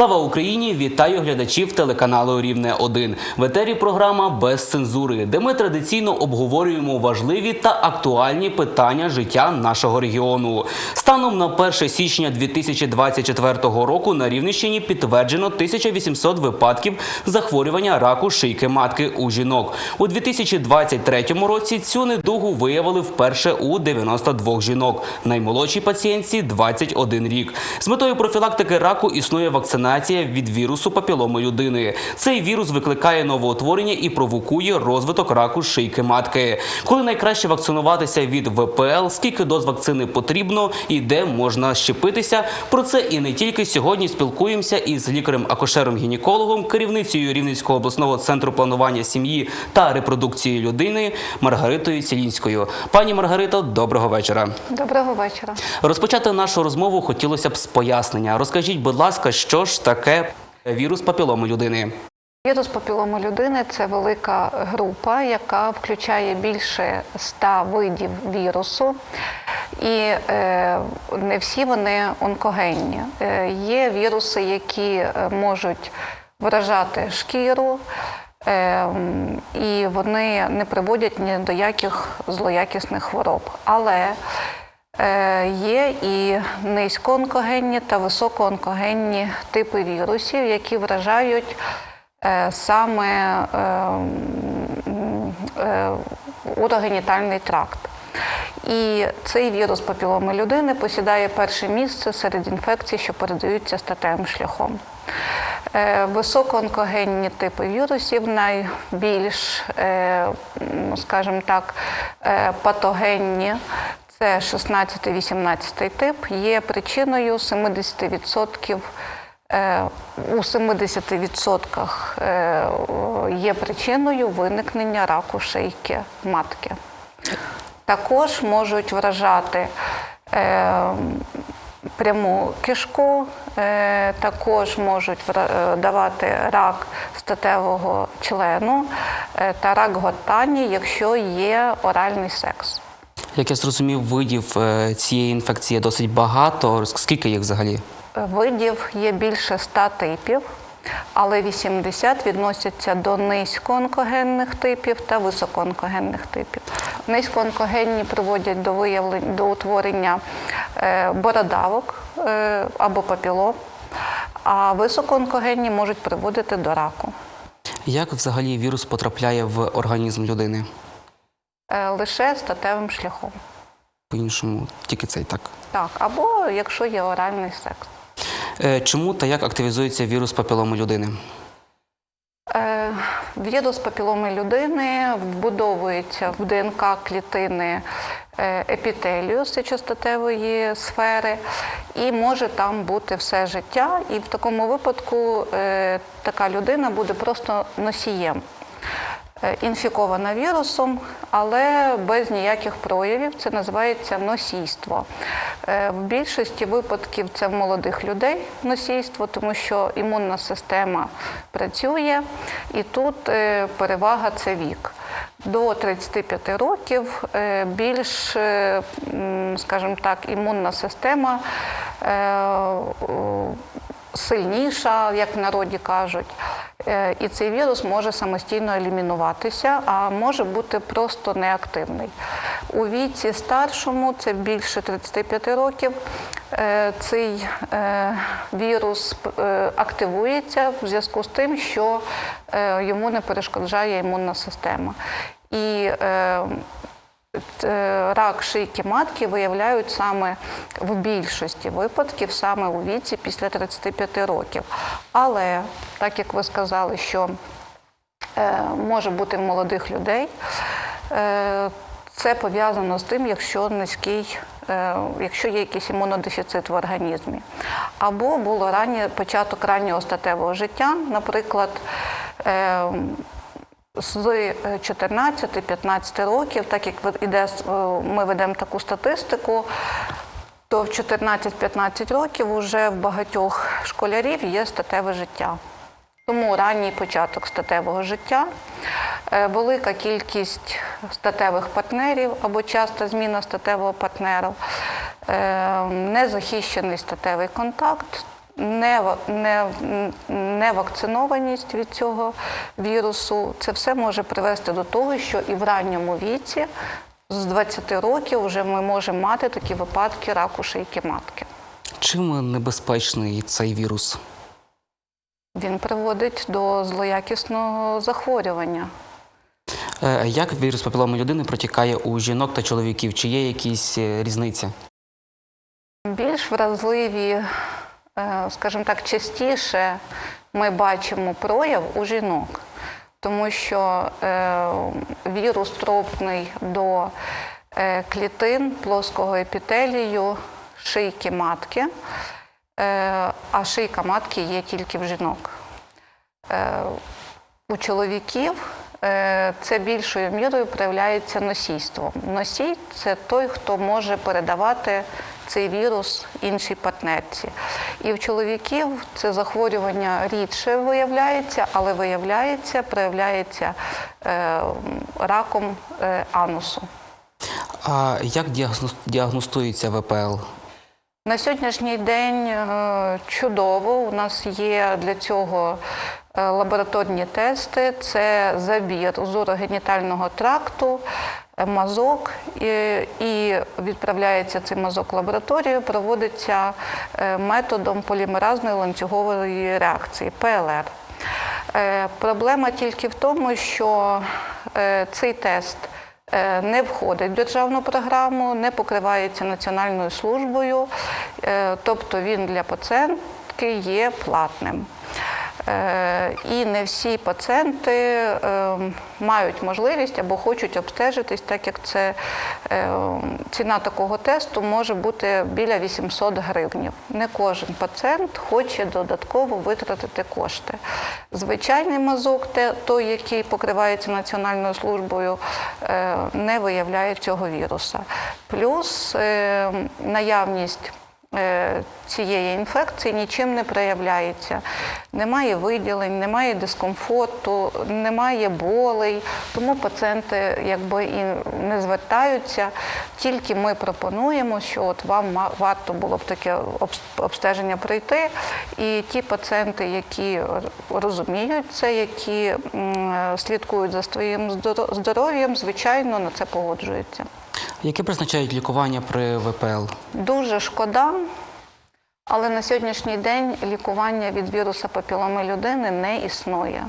Слава Україні! Вітаю глядачів телеканалу Рівне 1 В етері програма без цензури, де ми традиційно обговорюємо важливі та актуальні питання життя нашого регіону. Станом на 1 січня 2024 року на Рівненщині підтверджено 1800 випадків захворювання раку шийки матки у жінок. У 2023 році цю недугу виявили вперше у 92 жінок. Наймолодшій пацієнтці 21 рік. З метою профілактики раку існує вакцинація від вірусу папіломи людини. Цей вірус викликає новоутворення і провокує розвиток раку шийки матки. Коли найкраще вакцинуватися від ВПЛ, скільки доз вакцини потрібно і де можна щепитися. Про це і не тільки сьогодні спілкуємося із лікарем-акушером-гінекологом, керівницею Рівненського обласного центру планування сім'ї та репродукції людини Маргаритою Цілінською. Пані Маргарита, доброго вечора. Доброго вечора. Розпочати нашу розмову хотілося б з пояснення. Розкажіть, будь ласка, що ж таке вірус папіломи людини? Вірус папілому людини це велика група, яка включає більше ста видів вірусу. І е, не всі вони онкогенні. Е, є віруси, які е, можуть вражати шкіру, е, і вони не приводять ні до яких злоякісних хвороб. Але Є і низькоонкогенні та високоонкогенні типи вірусів, які вражають е, саме е, е, урогенітальний тракт. І цей вірус папіломи людини посідає перше місце серед інфекцій, що передаються статевим шляхом. Е, Високоонкогенні типи вірусів найбільш, е, скажімо так, е, патогенні. Це 16-18 тип, є причиною 70%, е, у 70% е, є причиною виникнення раку шийки матки. Також можуть вражати е, пряму кишку, також можуть давати рак статевого члену та рак гортані, якщо є оральний секс. Як я зрозумів, видів е, цієї інфекції досить багато. Скільки їх взагалі? Видів є більше 100 типів, але 80 відносяться до низькоонкогенних типів та високоонкогенних типів. Низькоонкогенні приводять до виявлення до утворення е, бородавок е, або папілом, а високоонкогенні можуть приводити до раку. Як взагалі вірус потрапляє в організм людини? Е, Лише статевим шляхом. По-іншому, тільки цей так. Так, або якщо є оральний секс. Е, Чому та як активізується вірус папіломи людини? Е, Вірус папіломи людини вбудовується в ДНК клітини епітелію сечостатевої сфери і може там бути все життя. І в такому випадку така людина буде просто носієм. Е, Інфікована вірусом, але без ніяких проявів. Це називається носійство. Е, В більшості випадків це в молодих людей носійство, тому що імунна система працює, і тут е, перевага це вік. До 35 років більш, скажімо так, імунна система сильніша, як в народі кажуть. Е, І цей вірус може самостійно елімінуватися, а може бути просто неактивний. У віці старшому, це більше 35 років, е, цей е, вірус активується в зв'язку з тим, що йому не перешкоджає імунна система. І рак шийки матки виявляють саме в більшості випадків, саме у віці після 35 років. Але, так як ви сказали, що е, може бути в молодих людей, е, це пов'язано з тим, якщо низький, е, якщо є якийсь імунодефіцит в організмі. Або було раннє, початок раннього статевого життя, наприклад, е, з 14-15 років, так як іде, е, ми ведемо таку статистику, то в 14-15 років вже в багатьох школярів є статеве життя. Тому ранній початок статевого життя, е, велика кількість статевих партнерів або часта зміна статевого партнера, е, незахищений статевий контакт, невакцинованість від цього вірусу, це все може привести до того, що і в ранньому віці з 20 років вже ми можемо мати такі випадки раку шийки матки. Чим небезпечний цей вірус? Він приводить до злоякісного захворювання. Е, Як вірус папіломи людини протікає у жінок та чоловіків? Чи є якісь е, різниці? Більш вразливі, скажімо так, частіше ми бачимо прояв у жінок, тому що е, вірус тропний до е, клітин плоского епітелію шийки матки, е, а шийка матки є тільки в жінок. Е, у чоловіків е, це більшою мірою проявляється носійством. Носій це той, хто може передавати цей вірус іншій партнерці. І в чоловіків це захворювання рідше виявляється, але виявляється, проявляється е, раком е, анусу. А як діагностується ВПЛ? На сьогоднішній день е, чудово. У нас є для цього е, лабораторні тести. Це забір узорогенітального тракту, мазок, і, відправляється цей мазок в лабораторію, проводиться е, методом полімеразної ланцюгової реакції ПЛР. Е, Проблема тільки в тому, що е, цей тест не входить в державну програму, не покривається Національною службою, тобто він для пацієнтки є платним. Е, І не всі пацієнти е, мають можливість або хочуть обстежитись, так як це е, ціна такого тесту може бути біля 800 гривнів. Не кожен пацієнт хоче додатково витратити кошти. Звичайний мазок, той, який покривається Національною службою, не виявляє цього віруса. Плюс наявність цієї інфекції нічим не проявляється. Немає виділень, немає дискомфорту, немає болей, тому пацієнти якби і не звертаються. Тільки ми пропонуємо, що от вам варто було б таке обстеження пройти. І ті пацієнти, які розуміють це, які слідкують за своїм здоро- здоров'ям, звичайно, на це погоджуються. Яке призначають лікування при ВПЛ? Дуже шкода, але на сьогоднішній день лікування від віруса папіломи людини не існує.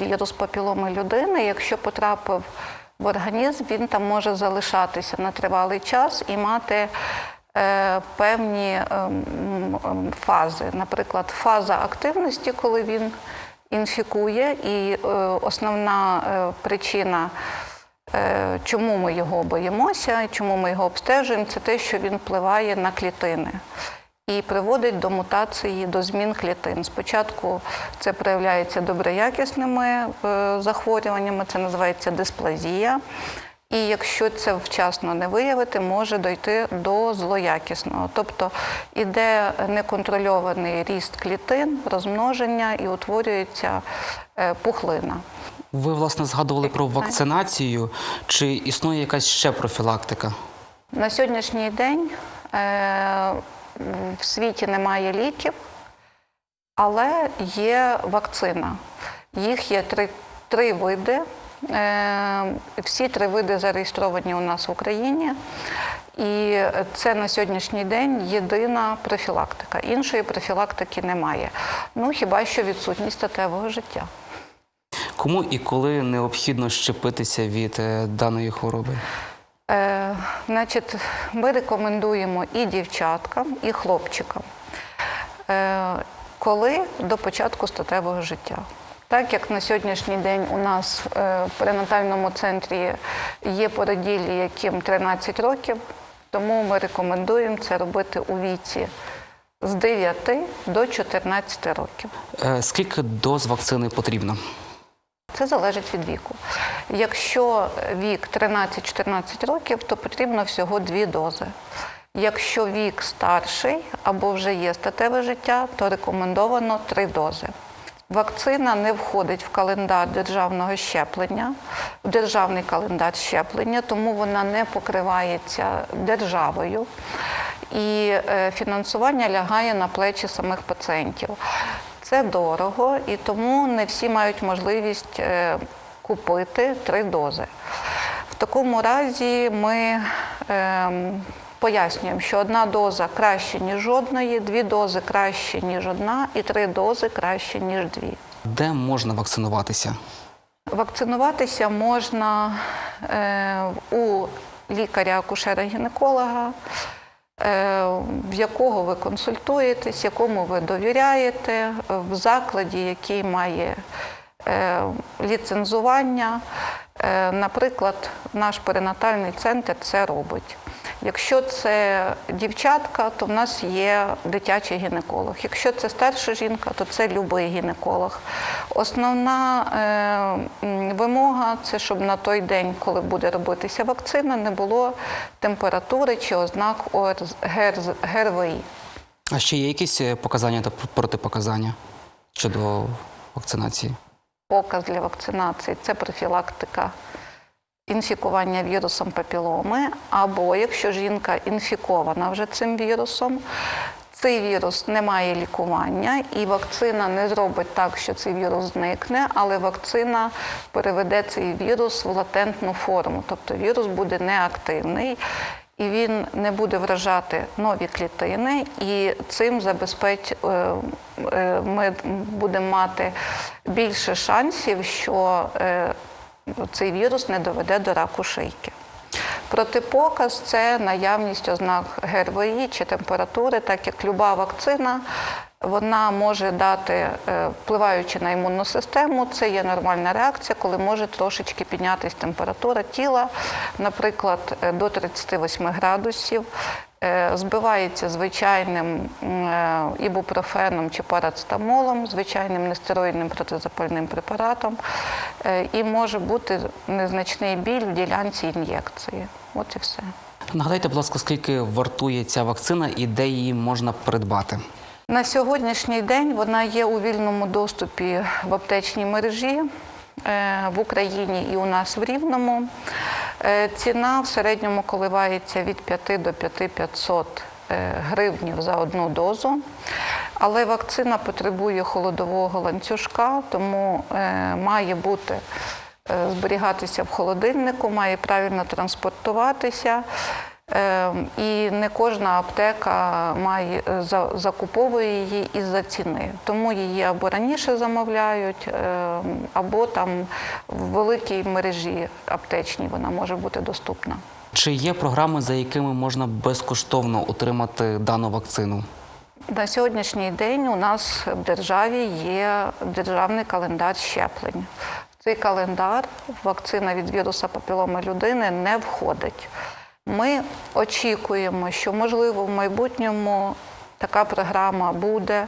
Вірус папіломи людини, якщо потрапив в організм, він там може залишатися на тривалий час і мати е, певні ем, фази. Наприклад, фаза активності, коли він інфікує, і е, основна е, причина. Е, Чому ми його боїмося, чому ми його обстежуємо, це те, що він впливає на клітини і приводить до мутації, до змін клітин. Спочатку це проявляється доброякісними е, захворюваннями, це називається дисплазія. І якщо це вчасно не виявити, може дойти до злоякісного. Тобто іде неконтрольований ріст клітин, розмноження і утворюється е, пухлина. Ви власне згадували про вакцинацію. Чи існує якась ще профілактика? На сьогоднішній день е, в світі немає ліків, але є вакцина. Їх є три, три види. Е, всі три види зареєстровані у нас в Україні. І це на сьогоднішній день єдина профілактика. Іншої профілактики немає. Ну хіба що відсутність статевого життя. Кому і коли необхідно щепитися від е, даної хвороби? Е, значить, ми рекомендуємо і дівчаткам, і хлопчикам, е, коли до початку статевого життя. Так як на сьогоднішній день у нас е, в перинатальному центрі є породілі, яким 13 років, тому ми рекомендуємо це робити у віці з 9 до 14 років. Е, Скільки доз вакцини потрібно? Це залежить від віку. Якщо вік 13-14 років, то потрібно всього дві дози. Якщо вік старший або вже є статеве життя, то рекомендовано три дози. Вакцина не входить в календар державного щеплення, в державний календар щеплення, тому вона не покривається державою. і е, фінансування лягає на плечі самих пацієнтів. Це дорого, і тому не всі мають можливість е, купити три дози. В такому разі ми ем, пояснюємо, що одна доза краще, ніж жодної, дві дози краще, ніж одна, і три дози краще, ніж дві. Де можна вакцинуватися? Вакцинуватися можна е, у лікаря-акушера-гінеколога, в якого ви консультуєтесь, якому ви довіряєте, в закладі, який має е, ліцензування. Е, наприклад, наш перинатальний центр це робить. Якщо це дівчатка, то в нас є дитячий гінеколог. Якщо це старша жінка, то це будь-який гінеколог. Основна е, вимога це щоб на той день, коли буде робитися вакцина, не було температури чи ознак ОРЗ, ГРЗ, ГРВІ. А ще є якісь е, показання та протипоказання щодо вакцинації? Показ для вакцинації це профілактика інфікування вірусом папіломи, або якщо жінка інфікована вже цим вірусом, цей вірус не має лікування, і вакцина не зробить так, що цей вірус зникне, але вакцина переведе цей вірус в латентну форму, тобто вірус буде неактивний. І він не буде вражати нові клітини, і цим забезпеч е, е, ми будемо мати більше шансів, що е, цей вірус не доведе до раку шийки. Протипоказ це наявність ознак ГРВІ чи температури, так як люба вакцина. Вона може дати, е, впливаючи на імунну систему, це є нормальна реакція, коли може трошечки піднятися температура тіла, наприклад, е, до 38 градусів. Е, Збивається звичайним ібупрофеном чи парацетамолом, звичайним нестероїдним протизапальним препаратом, і може бути незначний біль в ділянці ін'єкції. От і все. Нагадайте, будь ласка, скільки вартує ця вакцина і де її можна придбати? На сьогоднішній день вона є у вільному доступі в аптечній мережі е, в Україні і у нас в Рівному. Е, Ціна в середньому коливається від 5 до 5500 е, гривнів за одну дозу. Але вакцина потребує холодового ланцюжка, тому має бути зберігатися в холодильнику, має правильно транспортуватися. Е, І не кожна аптека має е, закуповує її із-за ціни. Тому її або раніше замовляють, е, або там в великій мережі аптечній вона може бути доступна. Чи є програми, за якими можна безкоштовно отримати дану вакцину? На сьогоднішній день у нас в державі є державний календар щеплень. В цей календар вакцина від віруса папіломи людини не входить. Ми очікуємо, що можливо в майбутньому така програма буде,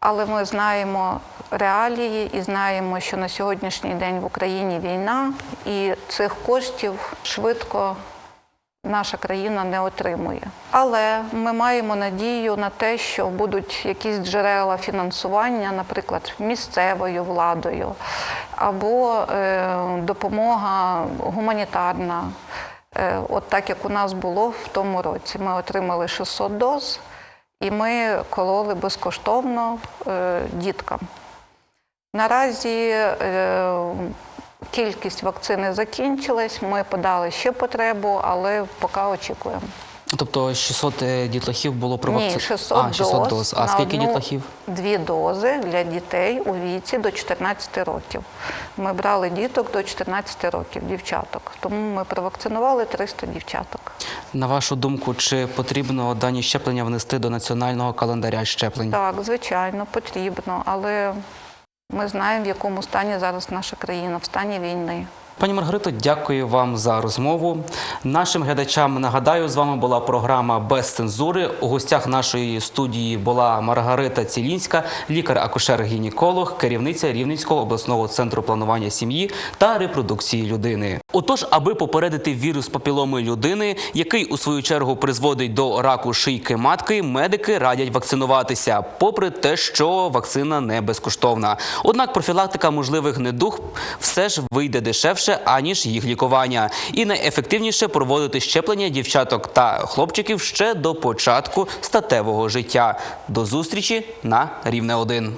але ми знаємо реалії і знаємо, що на сьогоднішній день в Україні війна, і цих коштів швидко наша країна не отримує. Але ми маємо надію на те, що будуть якісь джерела фінансування, наприклад, місцевою владою, або е, допомога гуманітарна. Е, от так як у нас було в тому році. Ми отримали 600 доз, і ми кололи безкоштовно е, діткам. Наразі е, кількість вакцини закінчилась. Ми подали ще потребу, але поки очікуємо. Тобто 600 е, дітлахів було провакци... Ні, 600, а, 600 доз. А на скільки одну- дітлахів? Дві дози для дітей у віці до 14 років. Ми брали діток до 14 років, дівчаток. Тому ми провакцинували 300 дівчаток. На вашу думку, чи потрібно дані щеплення внести до національного календаря щеплень? Так, звичайно, потрібно, але ми знаємо, в якому стані зараз наша країна, в стані війни. Пані Маргарито, дякую вам за розмову. Нашим глядачам нагадаю, з вами була програма без цензури. У гостях нашої студії була Маргарита Цілінська, лікар-акушер-гінеколог, керівниця Рівненського обласного центру планування сім'ї та репродукції людини. Отож, аби попередити вірус папіломи людини, який у свою чергу призводить до раку шийки матки, медики радять вакцинуватися, попри те, що вакцина не безкоштовна. Однак профілактика можливих недуг все ж вийде дешевше, дешевше аніж їх лікування, і найефективніше проводити щеплення дівчаток та хлопчиків ще до початку статевого життя. До зустрічі на рівне 1